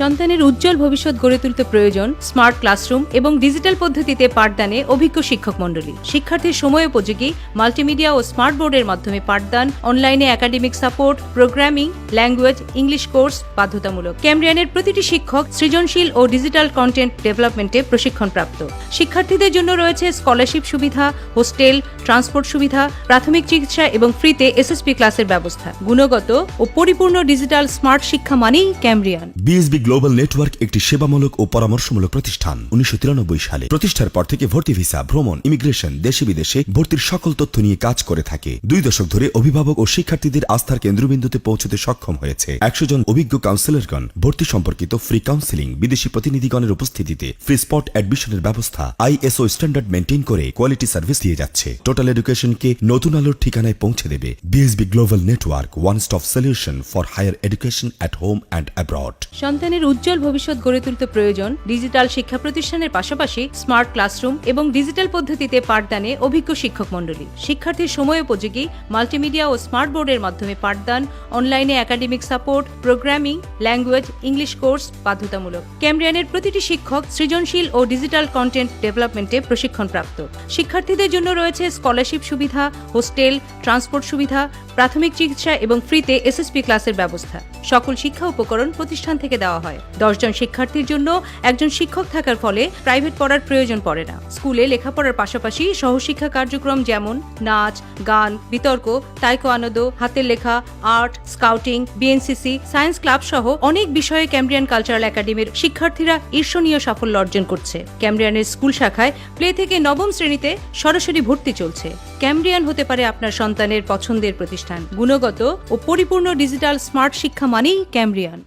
সন্তানের উজ্জ্বল ভবিষ্যৎ গড়ে তুলতে প্রয়োজন স্মার্ট ক্লাসরুম এবং ডিজিটাল পদ্ধতিতে পাঠদানে অভিজ্ঞ শিক্ষক মণ্ডলী। শিক্ষার্থীর সময় উপযোগী মাল্টিমিডিয়া ও স্মার্ট বোর্ডের মাধ্যমে পাঠদান অনলাইনে academic support programming language English course বাধ্যতামূলক। ক্যামরিয়ানের প্রতিটি শিক্ষক সৃজনশীল ও ডিজিটাল কন্টেন্ট ডেভেলপমেন্টে প্রশিক্ষণপ্রাপ্ত। শিক্ষার্থীদের জন্য রয়েছে স্কলারশিপ সুবিধা হোস্টেল ট্রান্সপোর্ট সুবিধা, প্রাথমিক চিকিৎসা এবং ফ্রিতে এসএসপি ক্লাসের ব্যবস্থা। গুণগত ও পরিপূর্ণ ডিজিটাল স্মার্ট শিক্ষা মানেই ক্যামরিয়ান বিএসবি গ্লোবাল নেটওয়ার্ক একটি সেবামূলক ও পরামর্শমূলক প্রতিষ্ঠান। উনিশশো তিরানব্বই সালে প্রতিষ্ঠার পর থেকে ভর্তি ভিসা, ভ্রমণ, ইমিগ্রেশন দেশে বিদেশে ভর্তির সকল তথ্য নিয়ে কাজ করে থাকে। দুই দশক ধরে অভিভাবক ও শিক্ষার্থীদের আস্থার কেন্দ্রবিন্দুতে পৌঁছতে সক্ষম হয়েছে। একশো জন অভিজ্ঞ কাউন্সিলরগণ ভর্তি সম্পর্কিত ফ্রি কাউন্সিলিং বিদেশি প্রতিনিধিগণের উপস্থিতিতে ফ্রি স্পট অ্যাডমিশনের ব্যবস্থা আইএসও স্ট্যান্ডার্ড মেনটেন করে কোয়ালিটি সার্ভিস দিয়ে যাচ্ছে। টোটাল এডুকেশনকে নতুন আলোর ঠিকানায় পৌঁছে দেবে BSB global network, one stop solution for higher education at home and abroad. সন্তানের উজ্জ্বল ভবিষ্যৎ গড়ে তুলতে প্রয়োজন ডিজিটাল শিক্ষা প্রতিষ্ঠানের পাশাপাশি স্মার্ট ক্লাসরুম এবং ডিজিটাল পদ্ধতিতে পাঠদানে অভিজ্ঞ শিক্ষক মণ্ডলী। শিক্ষার্থীর সময় উপযোগী, মাল্টিমিডিয়া ও স্মার্ট বোর্ডের মাধ্যমে পাঠদান, অনলাইনে academic support, programming, language, English course বাধ্যতামূলক। ক্যামরিয়ানের প্রতিটি শিক্ষক সৃজনশীল ও ডিজিটাল কন্টেন্ট ডেভেলপমেন্টে প্রশিক্ষণপ্রাপ্ত। শিক্ষার্থীদের জন্য রয়েছে স্কলারশিপ সুবিধা, হোস্টেল, ট্রান্সপোর্ট সুবিধা, প্রাথমিক চিকিৎসা এবং ফ্রিতে এসএসপি ক্লাসের ব্যবস্থা। সকল শিক্ষা উপকরণ প্রতিষ্ঠান থেকে দেওয়া হয়। দশজন শিক্ষার্থীর জন্য একজন শিক্ষক থাকার ফলে প্রাইভেট পড়ার প্রয়োজন পড়ে না। স্কুলে লেখাপড়ার পাশাপাশি সহশিক্ষা কার্যক্রম যেমন নাচ, গান, বিতর্ক তাইকো আনন্দ হাতের লেখা, art, scouting BNCC science club সহ অনেক বিষয়ে ক্যামব্রিয়ান কালচারাল একাডেমির শিক্ষার্থীরা ঈর্ষণীয় সাফল্য অর্জন করছে। ক্যামব্রিয়ানের স্কুল শাখায় প্লে থেকে নবম শ্রেণীতে সরাসরি ভর্তি চলছে। ক্যামব্রিয়ান হতে পারে আপনার সন্তানের পছন্দের প্রতিষ্ঠান। গুণগত ও পরিপূর্ণ ডিজিটাল স্মার্ট শিক্ষা মানেই ক্যামব্রিয়ান।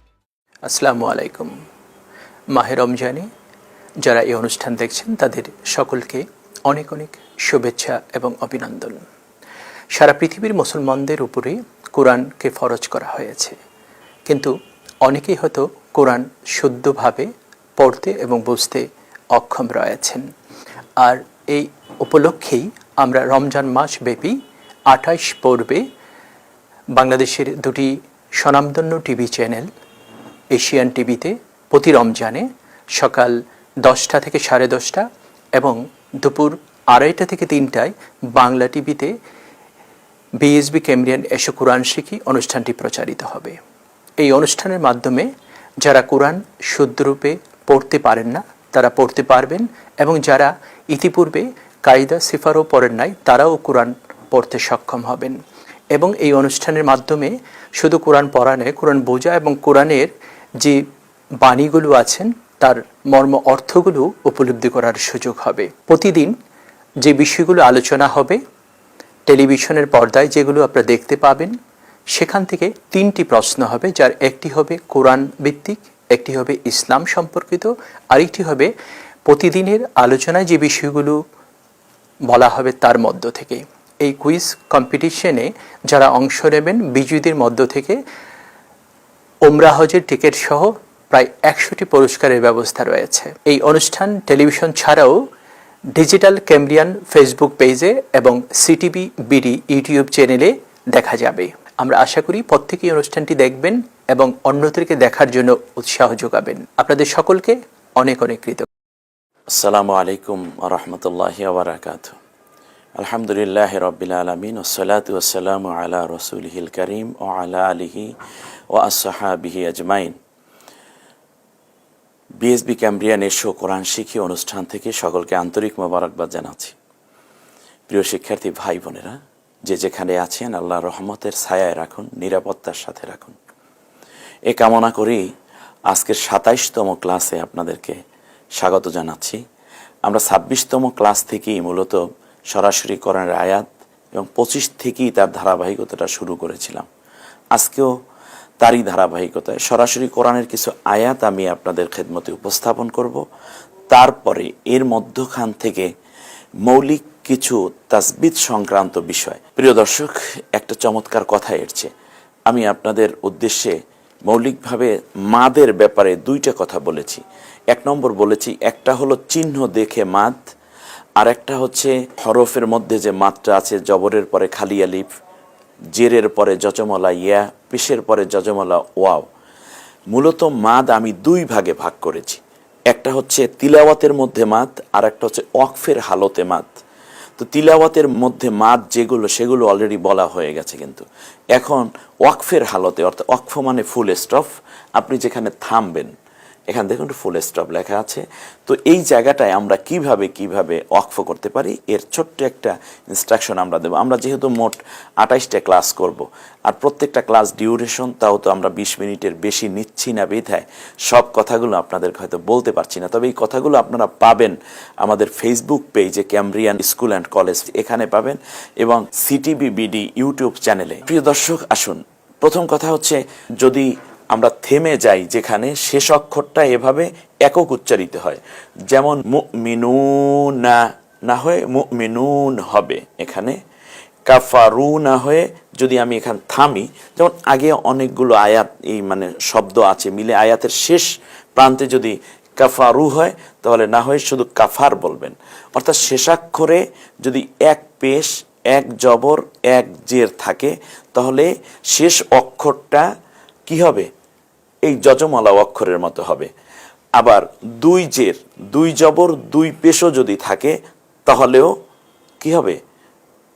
আসসালামু আলাইকুম। মাহে রমজানে যারা এই অনুষ্ঠান দেখছেন, তাদের সকলকে অনেক অনেক শুভেচ্ছা এবং অভিনন্দন। সারা পৃথিবীর মুসলমানদের উপরে কোরআনকে ফরজ করা হয়েছে। কিন্তু অনেকেই হয়তো কোরআন শুদ্ধভাবে পড়তে এবং বুঝতে অক্ষম রয়েছেন। আর এই উপলক্ষেই আমরা রমজান মাস ব্যাপী আঠাইশ পর্বে বাংলাদেশের দুটি স্বনামধন্য টিভি চ্যানেল এশিয়ান টিভিতে প্রতি রমজানে সকাল দশটা থেকে সাড়ে দশটা এবং দুপুর আড়াইটা থেকে তিনটায় বাংলা টিভিতে বিএসবি ক্যামরিয়ান এসো কোরআন শিখি অনুষ্ঠানটি প্রচারিত হবে। এই অনুষ্ঠানের মাধ্যমে যারা কোরআন শুদ্ধরূপে পড়তে পারেন না, তারা পড়তে পারবেন এবং যারা ইতিপূর্বে কায়দা, সিফারও পড়েন নাই, তারাও কোরআন পড়তে সক্ষম হবেন। এবং এই অনুষ্ঠানের মাধ্যমে শুধু কোরআন পড়া নয়, কোরআন বোঝা এবং কোরআনের যে বাণীগুলো আছেন, তার মর্ম অর্থগুলো উপলব্ধি করার সুযোগ হবে। প্রতিদিন যে বিষয়গুলো আলোচনা হবে, টেলিভিশনের পর্দায় যেগুলো আপনারা দেখতে পাবেন, সেখান থেকে তিনটি প্রশ্ন হবে, যার একটি হবে কোরআন ভিত্তিক, একটি হবে ইসলাম সম্পর্কিত, আরেকটি হবে প্রতিদিনের আলোচনায় যে বিষয়গুলো বলা হবে তার মধ্য থেকে। এই কুইজ কম্পিটিশনে যারা অংশ নেবেন বিজয়ীদের মধ্য থেকে ওমরা হজের টিকিট সহ প্রায় একশোটি পুরস্কারের ব্যবস্থা রয়েছে। এই অনুষ্ঠান টেলিভিশন ছাড়াও ডিজিটাল ক্যামরিয়ান ফেসবুক পেজে এবং সিটিভি বিডি ইউটিউব চ্যানেলে দেখা যাবে। আমরা আশা করি প্রত্যেকেই অনুষ্ঠানটি দেখবেন এবং অন্যদেরকে দেখার জন্য উৎসাহ যোগাবেন। আপনাদের সকলকে অনেক অনেক কৃতজ্ঞ। আসসালামু আলাইকুম রহমতুল্লাহ আবরাকাত আলহামদুলিল্লাহ রবিল আলমিন ওসলাত ওসালাম আলা রসুলহিল করিম ও আলা আলিহি ও আসহাবিহি আজমাইন। বিএসবি ক্যাম্ব্রিয়ান এসো কোরআন শিখি অনুষ্ঠান থেকে সকলকে আন্তরিক মোবারকবাদ জানাচ্ছি। প্রিয় শিক্ষার্থী ভাই বোনেরা, যে যেখানে আছেন আল্লাহ রহমতের ছায়ায় রাখুন, নিরাপত্তার সাথে রাখুন। এ কামনা করেই আজকের সাতাইশতম ক্লাসে আপনাদেরকে স্বাগত জানাচ্ছি। আমরা ছাব্বিশতম ক্লাস থেকেই মূলত সরাসরি কোরআনের আয়াত এবং পঁচিশ থেকেই তার ধারাবাহিকতাটা শুরু করেছিলাম। আজকেও তারই ধারাবাহিকতায় সরাসরি কোরআনের কিছু আয়াত আমি আপনাদের খেদমতে উপস্থাপন করব। তারপরে এর মধ্যখান থেকে মৌলিক কিছু তাসবিদ সংক্রান্ত বিষয়। প্রিয় দর্শক, একটা চমৎকার কথা এসছে আমি আপনাদের উদ্দেশ্যে মৌলিকভাবে মাদের ব্যাপারে দুইটা কথা বলেছি। এক নম্বর বলেছি, একটা হলো চিহ্ন দেখে মাদ আর একটা হচ্ছে হরফের মধ্যে যে মাত্রা আছে, জবরের পরে খালি আলিফ, জেরের পরে যজমলা ইয়া পেশের পরে যজমলা ওয়াও। মূলত মাদ আমি দুই ভাগে ভাগ করেছি। একটা হচ্ছে তিলাওয়াতের মধ্যে মাদ আর একটা হচ্ছে ওয়াকফের হালতে মাদ। তো তিলাওয়াতের মধ্যে মাদ যেগুলো, সেগুলো অলরেডি বলা হয়ে গেছে কিন্তু। এখন ওয়াকফের হালতে, অর্থাৎ ওয়াকফ মানে ফুল স্টপ আপনি যেখানে থামবেন এখানে দেখুন ফুল স্টপ লেখা আছে। তো এই জায়গাটায় আমরা কীভাবে কীভাবে অক্ফ করতে পারি, এর ছোট্ট একটা ইনস্ট্রাকশন আমরা দেবো। আমরা যেহেতু মোট আঠাইশটা ক্লাস করব, আর প্রত্যেকটা ক্লাস ডিউরেশন তাও তো আমরা বিশ মিনিটের বেশি নিচ্ছি না বিধায়। সব কথাগুলো আপনাদের হয়তো বলতে পারছি না। তবে এই কথাগুলো আপনারা পাবেন আমাদের ফেসবুক পেজে ক্যামব্রিয়ান স্কুল অ্যান্ড কলেজ এখানে পাবেন, এবং সিটিবি বিডি ইউটিউব চ্যানেলে প্রিয় দর্শক, আসুন। প্রথম কথা হচ্ছে, যদি আমরা থেমে যাই যেখানে শেষ অক্ষরটা এভাবে একক উচ্চারিত হয়। যেমন মুমিনুনা না হয়ে মুমিনুন হবে এখানে কাফারু না হয়ে যদি আমি এখানে থামি, যেমন আগে অনেকগুলো আয়াত এই মানে শব্দ আছে, মিলে আয়াতের শেষ প্রান্তে যদি কাফারু হয়, তাহলে না হয়ে শুধু কাফার বলবেন। অর্থাৎ শেষাক্ষরে যদি এক পেশ, এক জবর, এক জের থাকে, তাহলে শেষ অক্ষরটা কি হবে? এই যজমালা অক্ষরের মতো হবে। আবার দুই জের, দুই জবর, দুই পেশও যদি থাকে, তাহলেও কি হবে?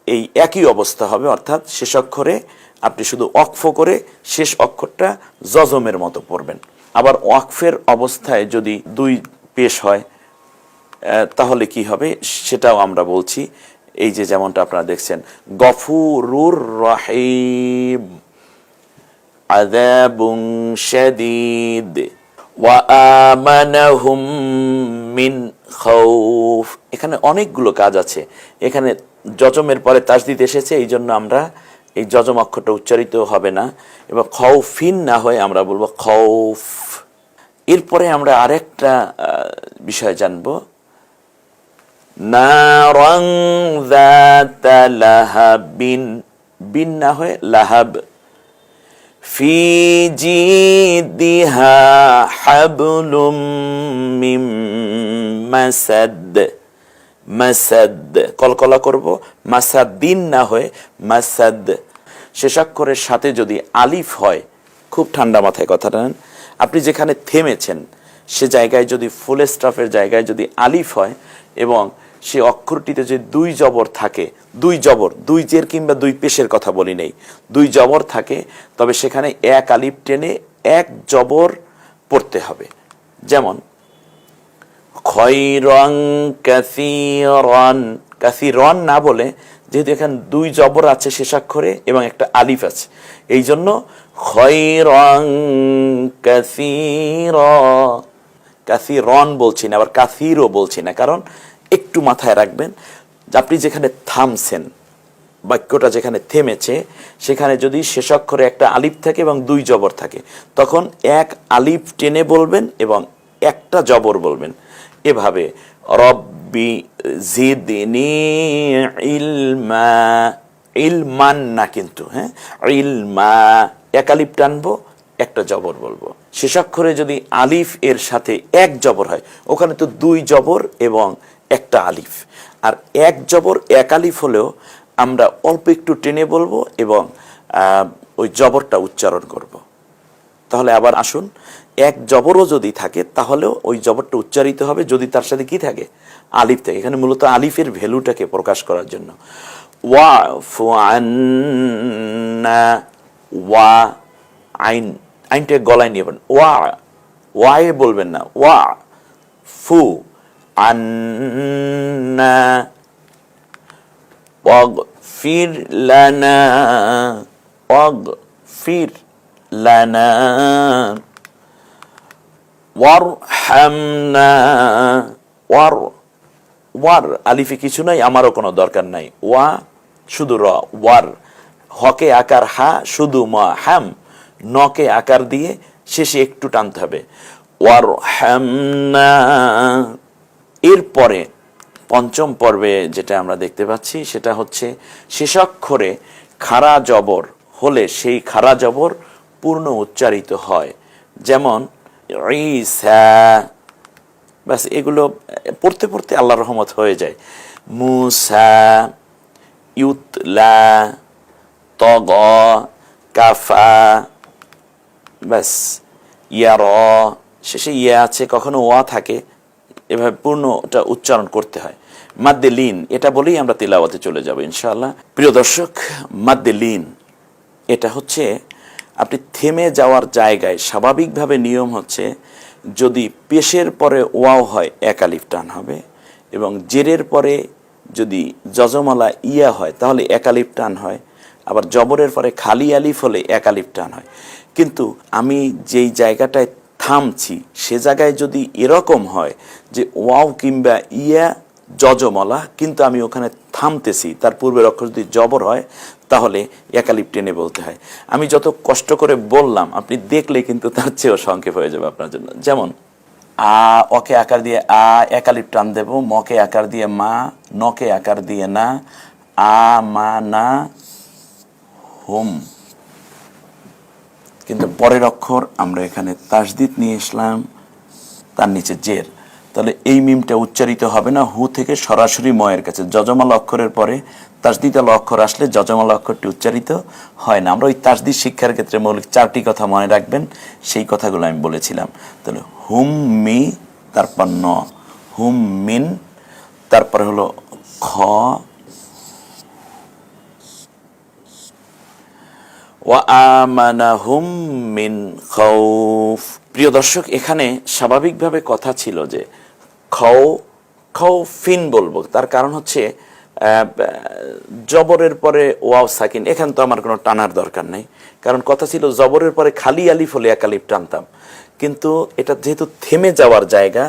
এই একই অবস্থা হবে, অর্থাৎ শেষ অক্ষরে আপনি শুধু অক্ফ করে শেষ অক্ষরটা জজমের মতো পড়বেন। আবার ওয়াকফের অবস্থায় যদি দুই পেশ হয় তাহলে কি হবে? সেটাও আমরা বলছি। এই যে যেমনটা আপনারা দেখছেন, গফুরুর রহিম। عذاب شديد وآمنهم من خوف এখানে অনেকগুলো কাজ আছে এখানে যজমের পরে তাসদিদ এসেছে এই জন্য আমরা এই যজম অক্ষরটা উচ্চারিত হবে না এবং খৌফিন না হয়ে আমরা বলবো খৌফ এরপরে আমরা আরেকটা আহ, বিষয় জানবো নারং যাতা লাহাবিন বিন না হয়ে লাহাব في جيدها حبل من مسد মাসাদ কলকলা করব মাসাদ্দিন না হয়ে মাসাদ শেষাক্ষরের সাথে যদি আলিফ হয় খুব ঠান্ডা মাথায় কথাটা নেন আপনি যেখানে থেমেছেন সে জায়গায় যদি ফুল স্টাফের জায়গায় যদি আলিফ হয় এবং সে অক্ষরটিতে যে দুই জবর থাকে, দুই জবর, দুই জের কিংবা দুই পেশের কথা বলি নেই, দুই জবর থাকে, তবে সেখানে এক আলিফ টেনে এক জবর পড়তে হবে। যেমন খয়রং কাসিরন কাসিরন না বলে যেহেতু এখানে দুই জবর আছে শেষাক্ষরে এবং একটা আলিফ আছে, এই জন্য খয়রং কাসির, কাসিরন বলছি না, আবার কাসিরও বলছি না, কারণ একটু মাথায় রাখবেন যে আপনি যেখানে থামছেন, বাক্যটা যেখানে থেমেছে, সেখানে যদি শেষাক্ষরে একটা আলিফ থাকে এবং দুই জবর থাকে, তখন এক আলিফ টেনে বলবেন এবং একটা জবর বলবেন। এভাবে, রব্বি জিদনি ইলমা ইলমান না কিন্তু হ্যাঁ? ইলমা, এক আলিফ টানবো, একটা জবর বলব। শেষাক্ষরে যদি আলিফ এর সাথে এক জবর হয়, ওখানে তো দুই জবর এবং একটা আলিফ। আর এক জবর এক আলিফ হলেও আমরা অল্প একটু টেনে বলব এবং ওই জবরটা উচ্চারণ করব। তাহলে আবার আসুন, এক জবরও যদি থাকে তাহলেও ওই জবরটা উচ্চারিত হবে, যদি তার সাথে কি থাকে? আলিফ থাকে। এখানে মূলত আলিফের ভ্যালুটাকে প্রকাশ করার জন্য। ওয়া ফু আন্না ওয়া আইন আইনটা গলায় নিয়ে ওয়া, ওয়ায়ে বলবেন না। ওয়া ফু আন্না واغفر لنا واغفر لنا ওয়ারহামনা ওয়ার ওয়ার আলিফে কিছু নাই আমারও কোনো দরকার নাই ওয়া শুধু র ওয়ার হকে আকার হা শুধু মা হ্যাম নকে আকার দিয়ে শেষে একটু টানতে হবে ওয়ার হ্যামনা এরপরে পঞ্চম পর্বে যেটা আমরা দেখতে পাচ্ছি, সেটা হচ্ছে শেষাক্ষরে খাড়া জবর হলে সেই খাড়া জবর পূর্ণ উচ্চারিত হয়। যেমন ব্যাস এগুলো পড়তে পড়তে আল্লাহ রহমত হয়ে যায়। মুসা, ইউতলা, তগ, কাফা, ব্যাস ইয়া র শেষে ইয়া আছে, কখনো ওয়া থাকে। এভাবে পূর্ণটা উচ্চারণ করতে হয়। মাদ্দে লিন এটা বলেই আমরা তেলাওয়াতে চলে যাব ইনশাআল্লাহ। প্রিয় দর্শক মাদ্দে লিন এটা হচ্ছে আপনি থেমে যাওয়ার জায়গায়, স্বাভাবিকভাবে নিয়ম হচ্ছে যদি পেশের পরে ওয়াও হয় একালিফ টান হবে এবং জেরের পরে যদি যজমালা ইয়া হয়, তাহলে একালিফ টান হয়। আবার জবরের পরে খালি আলিফ হলে একালিফ টান হয়। কিন্তু আমি যেই জায়গাটায় থামছি, সে জায়গায় যদি এরকম হয় যে, ওয়াও কিংবা ইয়া যজমলা কিন্তু আমি ওখানে থামতেছি, তার পূর্বের অক্ষর যদি জবর হয়, তাহলে একালিপ টেনে বলতে হয়। আমি যত কষ্ট করে বললাম, আপনি দেখলে কিন্তু তার চেয়েও সংক্ষেপ হয়ে যাবে আপনার জন্য। যেমন, আ, অকে আকার দিয়ে আ একালিপ টান দেব, মকে আকার দিয়ে মা, নকে আকার দিয়ে না, আ, মা, না, হোম। কিন্তু পরের অক্ষর আমরা এখানে তাসদিদ নিয়ে আসলাম তার নিচে জের। তাহলে এই মিমটা উচ্চারিত হবে না, হু থেকে সরাসরি ময়ের কাছে। যজমালা অক্ষরের পরে তাসদিদাল অক্ষর আসলে যজমালা অক্ষরটি উচ্চারিত হয় না। আমরা ওই তাসদিদ শিক্ষার ক্ষেত্রে মৌলিক চারটি কথা মনে রাখবেন, সেই কথাগুলো আমি বলেছিলাম। তাহলে হুম মি, তারপর ন। হুম মিন, তারপরে হলো খ ওয়ামানাহুম মিন খৌফ প্রিয় দর্শক, এখানে স্বাভাবিকভাবে কথা ছিল যে খৌ খৌফিন বলব। তার কারণ হচ্ছে জবরের পরে ওয়াও সাকিন। এখানে তো আমার কোনো টানার দরকার নেই। কারণ কথা ছিল জবরের পরে খালি আলিফ হলে একালিফ টানতাম। কিন্তু এটা যেহেতু থেমে যাওয়ার জায়গা,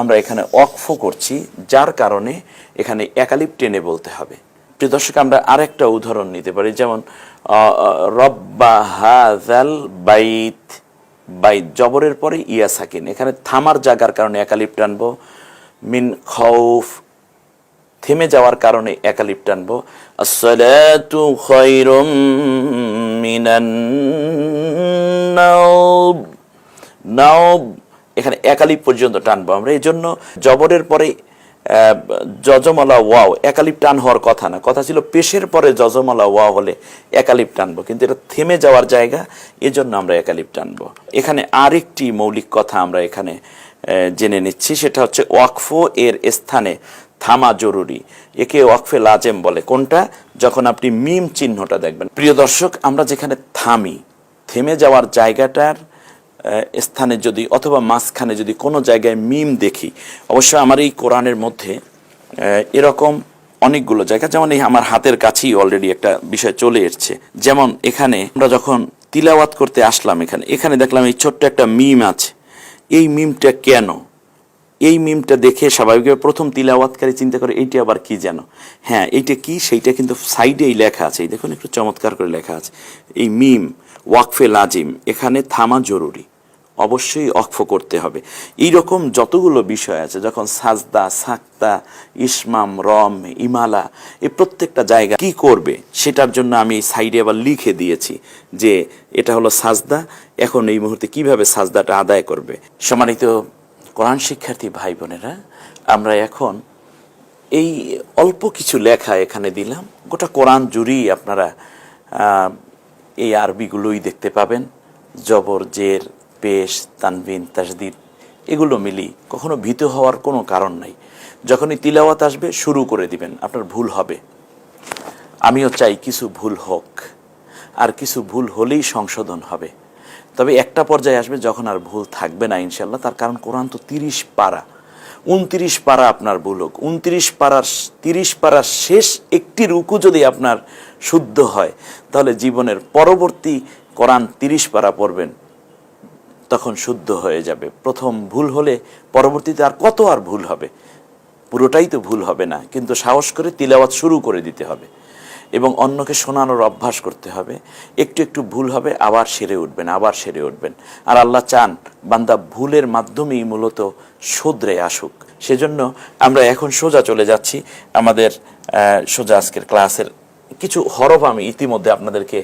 আমরা এখানে অক্ফ করছি, যার কারণে এখানে একালিপ টেনে বলতে হবে। প্রিয় দর্শক, আমরা আরেকটা উদাহরণ নিতে পারি। যেমন রব্বা হাজাল বাইত বাইত জবরের পরে ইয়া সাকিন। এখানে থামার জায়গার কারণে একালিপ টানব, মিন খৌফ থেমে যাওয়ার কারণে একালিপ টানবো। আসসালাতু খায়রুম মিনান নাওম নাওব, এখানে একালিপ পর্যন্ত টানবো আমরা। এই জন্য জবরের পরে যজমালা ওয়াও, একালিপ টান হওয়ার কথা না। কথা ছিল পেশের পরে যজমালা ওয়াও হলে একালিপ টানবো। কিন্তু এটা থেমে যাওয়ার জায়গা, এজন্য আমরা একালিপ টানবো। এখানে আরেকটি মৌলিক কথা আমরা এখানে জেনে নিচ্ছি। সেটা হচ্ছে ওয়াকফ এর স্থানে থামা জরুরি। একে ওয়াকফে লাজেম বলে। কোনটা? যখন আপনি মিম চিহ্নটা দেখবেন। প্রিয় দর্শক, আমরা যেখানে থামি, থেমে যাওয়ার জায়গাটার স্থানে যদি অথবা মাঝখানে যদি কোনো জায়গায় মিম দেখি অবশ্য আমার এই কোরআনের মধ্যে এরকম অনেকগুলো জায়গা, যেমন এই আমার হাতের কাছেই অলরেডি একটা বিষয় চলে এসছে। যেমন এখানে আমরা যখন তিলাওয়াত করতে আসলাম এখানে এখানে দেখলাম এই ছোট্ট একটা মিম আছে। এই মিমটা কেন? এই মিমটা দেখে স্বাভাবিকভাবে প্রথম তিলাওয়াতকারী চিন্তা করে, এইটা আবার কি যেন? হ্যাঁ এইটা কি? সেইটা কিন্তু সাইডেই লেখা আছে। এই দেখুন, একটু চমৎকার করে লেখা আছে। এই মিম, ওয়াকফে লাজিম, এখানে থামা জরুরি। অবশ্যই অক্ষ করতে হবে। এই রকম যতগুলো বিষয় আছে, যখন সাজদা, সাক্তা, ইসমাম, রম, ইমালা, এই প্রত্যেকটা জায়গা কি করবে, সেটার জন্য আমি সাইডে আবার লিখে দিয়েছি যে এটা হলো সাজদা, এখন এই মুহূর্তে কীভাবে সাজদাটা আদায় করবে। সম্মানিত কোরআন শিক্ষার্থী ভাই বোনেরা আমরা এখন এই অল্প কিছু লেখা এখানে দিলাম। গোটা কোরআন জুড়েই আপনারা এই আরবিগুলোই দেখতে পাবেন। জবর, জের পেশ তানবিন তাসদিদ এগুলো মিলি কখনো ভীত হওয়ার কোনো কারণ নাই। যখনই তিলাওয়াত আসবে, শুরু করে দিবেন, আপনার ভুল হবে। আমিও চাই কিছু ভুল হোক, আর কিছু ভুল হলেই সংশোধন হবে। তবে একটা পর্যায়ে আসবে, যখন আর ভুল থাকবে না ইনশাল্লাহ তার কারণ কোরআন তো তিরিশ পারা। উনত্রিশ পারা আপনার ভুল হোক, উনত্রিশ পাড়ার তিরিশ পাড়ার শেষ একটি রুকু যদি আপনার শুদ্ধ হয়, তাহলে জীবনের পরবর্তী কোরআন তিরিশ পারা পড়বেন। তখন শুদ্ধ হয়ে যাবে। প্রথম ভুল হলে পরবর্তীতে আর কত আর ভুল হবে? পুরোটাই তো ভুল হবে না, কিন্তু সাহস করে তিলাওয়াত শুরু করে দিতে হবে। এবং অন্যকে শোনানোর অভ্যাস করতে হবে। একটু একটু ভুল হবে, আবার সেরে উঠবেন, আবার সেরে উঠবেন। আর আল্লাহ চান, বান্দা ভুলের মাধ্যমেই মূলত শোধরে আসুক। সেজন্য আমরা এখন সোজা চলে যাচ্ছি আমাদের সোজা আজকের ক্লাসের কিছু হরফ আমি ইতিমধ্যে আপনাদেরকে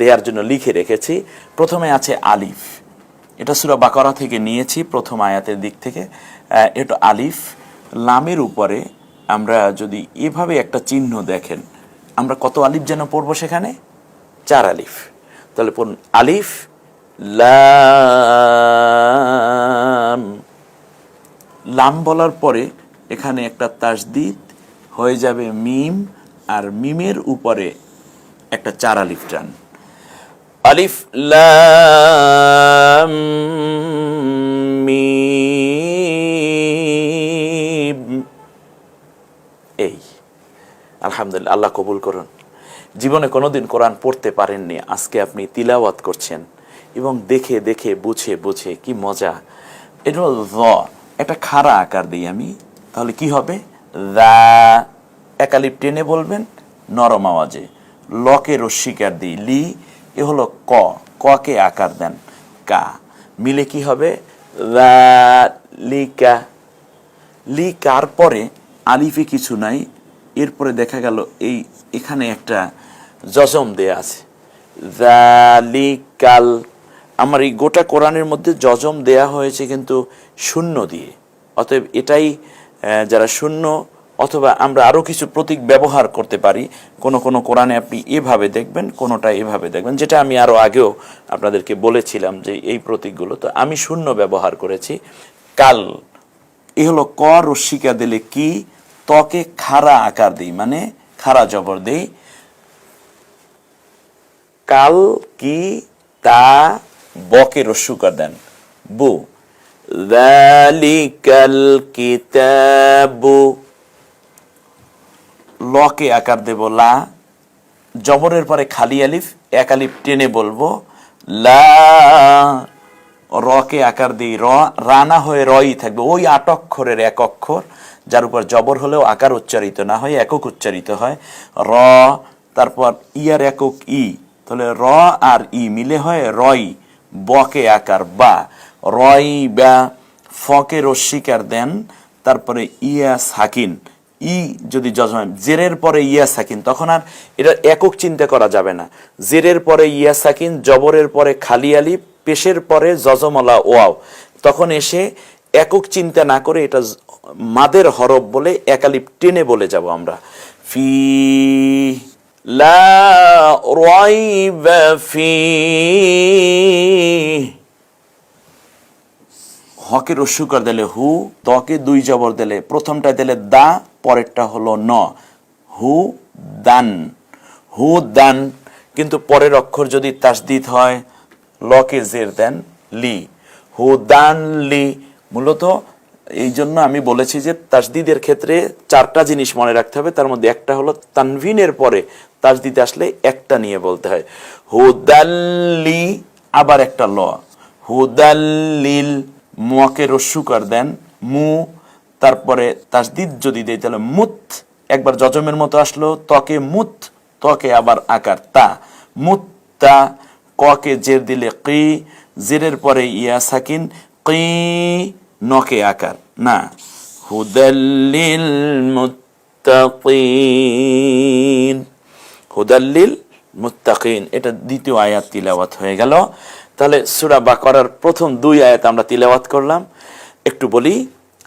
দেওয়ার জন্য লিখে রেখেছি। প্রথমে আছে আলিফ। এটা সুরা বাকরা থেকে নিয়েছি, প্রথম আয়াতের দিক থেকে। এটা আলিফ, লামের উপরে আমরা যদি এভাবে একটা চিহ্ন দেখেন, আমরা কত আলিফ যেন পড়ব সেখানে? চার আলিফ। তাহলে পড়ুন, আলিফ, লাম। লাম বলার পরে এখানে একটা তাসদিদ হয়ে যাবে মিম, আর মিমের উপরে একটা চার আলিফ টান। আলিফ এই, আলহামদুলিল্লাহ, আল্লাহ কবুল করুন। জীবনে কোনোদিন কোরআন পড়তে পারেননি, আজকে আপনি তিলাওয়াত করছেন এবং দেখে দেখে, বুঝে বুঝে, কি মজা। এটা হলো র একটা খাড়া আকার দিই আমি, তাহলে কি হবে? দা একালিপ টেনে বলবেন, নরম আওয়াজে। লকে রস্বীকার দিই, লি এ হলো ক। ককে আকার দেন। কা। মিলে কি হবে? লিকা লি কার পরে আলিফে কিছু নাই। এরপরে দেখা গেল এই এখানে একটা জজম দেয়া আছে। জালিকাল আমার এই গোটা কোরআনের মধ্যে জজম দেয়া হয়েছে কিন্তু শূন্য দিয়ে। অতএব এটাই যারা শূন্য অথবা আমরা আরও কিছু প্রতীক ব্যবহার করতে পারি। কোন কোন কোরআনে আপনি এভাবে দেখবেন, কোনোটা এভাবে দেখবেন। যেটা আমি আরও আগেও আপনাদেরকে বলেছিলাম যে এই প্রতীকগুলো, তো আমি শূন্য ব্যবহার করেছি। কাল, এ হলো ক রস্মিকা দিলে কি? তকে খাড়া আকার দিই মানে খাড়া জবর দেই। কাল, কি, তা, বকে রস্যুকার দেন। বু, দালিকাল কিতাবু লকে আকার দেব লা, জবরের পরে খালি আলিফ, এক আলিফ টেনে বলব, লা, রকে আকার দিই, র, রানা হয়ে রই থাকবে, ওই আট অক্ষরের এক অক্ষর, যার উপর জবর হলেও আকার উচ্চারিত না হয়, একক উচ্চারিত হয়, র, তারপর ই আর একক ই, তাহলে র আর ই মিলে হয় রই, বকে আকার বা, রই বা, ফকে রস্বীকার দেন, তারপরে ইয়া সাকিন ই যদি যজমান জেরের পরে ইয়া সাকিন, তখন আর এটা একক চিন্তা করা যাবে না। জেরের পরে ইয়া সাকিন, জবরের পরে খালি আলি, পেশের পরে জজমলা ওয়াও। তখন এসে একক চিন্তা না করে এটা মাদের হরফ বলে একালিপ টেনে বলে যাব আমরা। ফি লা রাইবা ফি দিলে হু তকে দুই জবর দিলে, প্রথমটা দিলে দা পরেরটা হলো ন। হু দান। হু দান, কিন্তু পরের অক্ষর যদি তাসদিদ হয় লকে জের দেন, লি। হু দান, লি। মূলত এই জন্য আমি বলেছি যে তাসদিদের ক্ষেত্রে চারটা জিনিস মনে রাখতে হবে। তার মধ্যে একটা হলো তানভিনের পরে তাসদিদ আসলে একটা নিয়ে বলতে হয়। হুদাল্লি আবার একটা ল। হুদাল্লিল মুয়াকে রস্যুকার দেন। মু তারপরে তাসদিদ যদি দেয়, তাহলে মুত, একবার যজমের মতো আসলো তকে মুত তকে আবার আকার তা। মুত তা, ককে জের দিলে কি, জেরের পরে ইয়া সাকিন, কি, নকে আকার। না। হুদাল্লিল মুত্তাকিন। হুদাল্লিল মুত্তাকিন। এটা দ্বিতীয় আয়াত তিলাওয়াত হয়ে গেল। তাহলে সূরা বাকারার প্রথম দুই আয়াত আমরা তিলাওয়াত করলাম। একটু বলি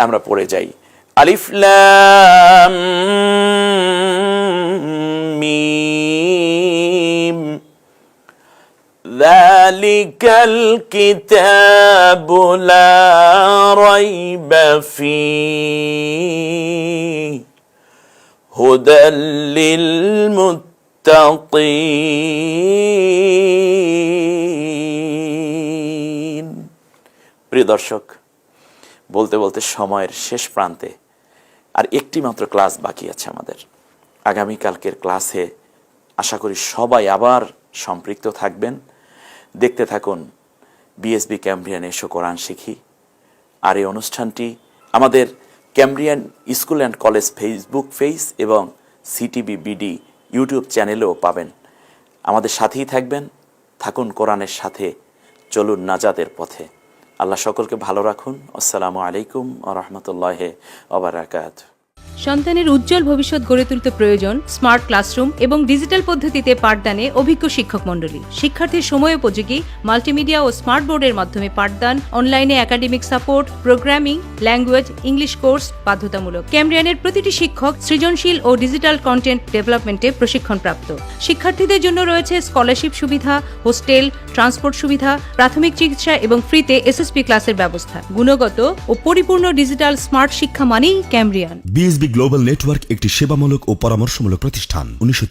আমরা পড়ে যাই আলিফ লাম মিম ذلك الكتاب لا ريب فيه هدى للمتقين প্রিয় দর্শক বলতে বলতে সময়ের শেষ প্রান্তে আর একটি মাত্র ক্লাস বাকি আছে আমাদের। আগামীকালকের ক্লাসে আশা করি সবাই আবার সম্পৃক্ত থাকবেন। দেখতে থাকুন বিএসবি ক্যাম্ব্রিয়ান এসো কোরআন শিখি। আর এই অনুষ্ঠানটি আমাদের Cambrian school and college Facebook page এবং সিটিভি বিডি ইউটিউব চ্যানেলেও পাবেন। আমাদের সাথেই থাকবেন। থাকুন কোরআনের সাথে। চলুন নাজাদের পথে। আল্লাহ সকলকে ভালো রাখুন। আসসালামু আলাইকুম আ রহমতুল্লাহ আবরাকাত সন্তানের উজ্জ্বল ভবিষ্যৎ গড়ে তুলতে প্রয়োজন স্মার্ট ক্লাসরুম এবং ডিজিটাল পদ্ধতিতে পাঠদানে অভিজ্ঞ শিক্ষক মণ্ডলী। শিক্ষার্থীর সময় উপযোগী মাল্টিমিডিয়া ও স্মার্ট বোর্ডের মাধ্যমে পাঠদান, অনলাইনে academic support, programming, language, English course বাধ্যতামূলক। ক্যামব্রিয়ানের প্রতিটি শিক্ষক সৃজনশীল ও ডিজিটাল কন্টেন্ট ডেভেলপমেন্টে প্রশিক্ষণপ্রাপ্ত। শিক্ষার্থীদের জন্য রয়েছে স্কলারশিপ সুবিধা, হোস্টেল, ট্রান্সপোর্ট সুবিধা, প্রাথমিক চিকিৎসা এবং ফ্রিতে এসএসপি ক্লাসের ব্যবস্থা। গুণগত ও পরিপূর্ণ ডিজিটাল স্মার্ট শিক্ষা মানেই ক্যামব্রিয়ান। বিএসবি গ্লোবাল নেটওয়ার্ক একটি সেবামূলক ও পরামর্শমূলক প্রতিষ্ঠান, উনিশশো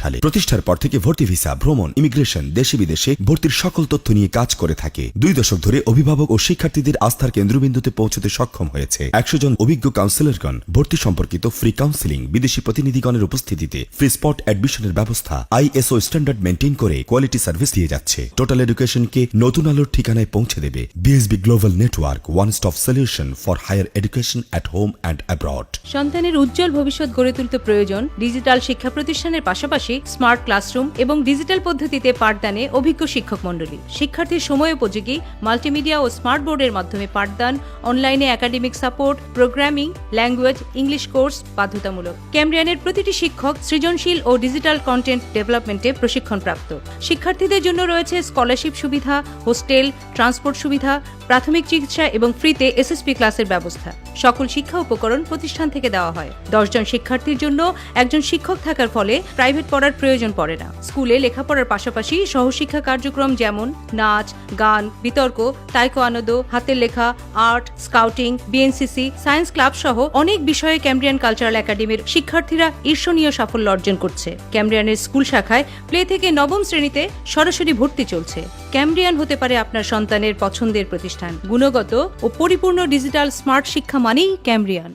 সালে। প্রতিষ্ঠার পর থেকে ভর্তি ভিসা, ভ্রমণ, ইমিগ্রেশন, দেশে বিদেশে ভর্তির সকল তথ্য নিয়ে কাজ করে থাকে। দুই দশক ধরে অভিভাবক ও শিক্ষার্থীদের আস্থার কেন্দ্রবিন্দুতে পৌঁছতে সক্ষম হয়েছে। একশো জন অভিজ্ঞ কাউন্সিলরগণ ভর্তি সম্পর্কিত ফ্রি কাউন্সিলিং, বিদেশি প্রতিনিধিগণের উপস্থিতিতে ফ্রি স্পট অ্যাডমিশনের ব্যবস্থা, আইএসও স্ট্যান্ডার্ড মেনটেন করে কোয়ালিটি সার্ভিস দিয়ে যাচ্ছে। টোটাল এডুকেশনকে নতুন আলোর ঠিকানায় পৌঁছে দেবে BSB global network, one stop solution for higher education at home and abroad. সন্তানের উজ্জ্বল ভবিষ্যৎ গড়ে তুলতে প্রয়োজন, ডিজিটাল শিক্ষা প্রতিষ্ঠানের পাশাপাশি স্মার্ট ক্লাসরুম এবং ডিজিটাল পদ্ধতিতে পাঠদানে অভিজ্ঞ শিক্ষক মণ্ডলী। শিক্ষার্থীর সময় উপযোগী, মাল্টিমিডিয়া ও স্মার্ট বোর্ডের মাধ্যমে পাঠদান, অনলাইনে academic support, programming, language, English course বাধ্যতামূলক। ক্যামব্রিয়ানের প্রতিটি শিক্ষক সৃজনশীল ও ডিজিটাল কন্টেন্ট ডেভেলপমেন্টে প্রশিক্ষণপ্রাপ্ত। শিক্ষার্থীদের জন্য রয়েছে স্কলারশিপ সুবিধা, হোস্টেল, ট্রান্সপোর্ট সুবিধা, প্রাথমিক চিকিৎসা এবং ফ্রিতে এসএসপি ক্লাসের ব্যবস্থা। সকল শিক্ষা উপকরণ প্রতিষ্ঠান থেকে দেওয়া হয়। দশজন শিক্ষার্থীর জন্য একজন শিক্ষক থাকার ফলে প্রাইভেট পড়ার প্রয়োজন পড়ে না। স্কুলে লেখাপড়ার পাশাপাশি সহশিক্ষা কার্যক্রম যেমন নাচ, গান, বিতর্ক তাইকো আনন্দ হাতের লেখা, art, scouting BNCC science club সহ অনেক বিষয়ে ক্যামব্রিয়ান কালচারাল একাডেমির শিক্ষার্থীরা ঈর্ষণীয় সাফল্য অর্জন করছে। ক্যামব্রিয়ানের স্কুল শাখায় প্লে থেকে নবম শ্রেণীতে সরাসরি ভর্তি চলছে। ক্যামব্রিয়ান হতে পারে আপনার সন্তানের পছন্দের প্রতিষ্ঠান। গুণগত ও পরিপূর্ণ ডিজিটাল স্মার্ট শিক্ষা মানেই ক্যামব্রিয়ান।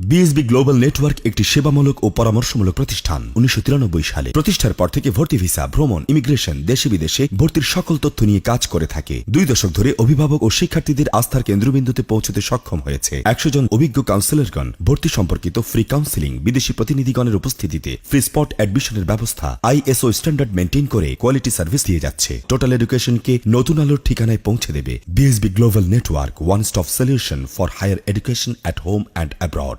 বিএসবি গ্লোবাল নেটওয়ার্ক একটি সেবামূলক ও পরামর্শমূলক প্রতিষ্ঠান। উনিশশো তিরানব্বই সালে প্রতিষ্ঠার পর থেকে ভর্তি ভিসা, ভ্রমণ, ইমিগ্রেশন, দেশে বিদেশে ভর্তির সকল তথ্য নিয়ে কাজ করে থাকে। দুই দশক ধরে অভিভাবক ও শিক্ষার্থীদের আস্থার কেন্দ্রবিন্দুতে পৌঁছতে সক্ষম হয়েছে। একশো জন অভিজ্ঞ কাউন্সিলরগণ ভর্তি সম্পর্কিত ফ্রি কাউন্সিলিং, বিদেশি প্রতিনিধিগণের উপস্থিতিতে ফ্রি স্পট অ্যাডমিশনের ব্যবস্থা আইএসও স্ট্যান্ডার্ড মেনটেন করে কোয়ালিটি সার্ভিস দিয়ে যাচ্ছে। টোটাল এডুকেশনকে নতুন আলোর ঠিকানায় পৌঁছে দেবে BSB global network, one stop solution for higher education at home and abroad.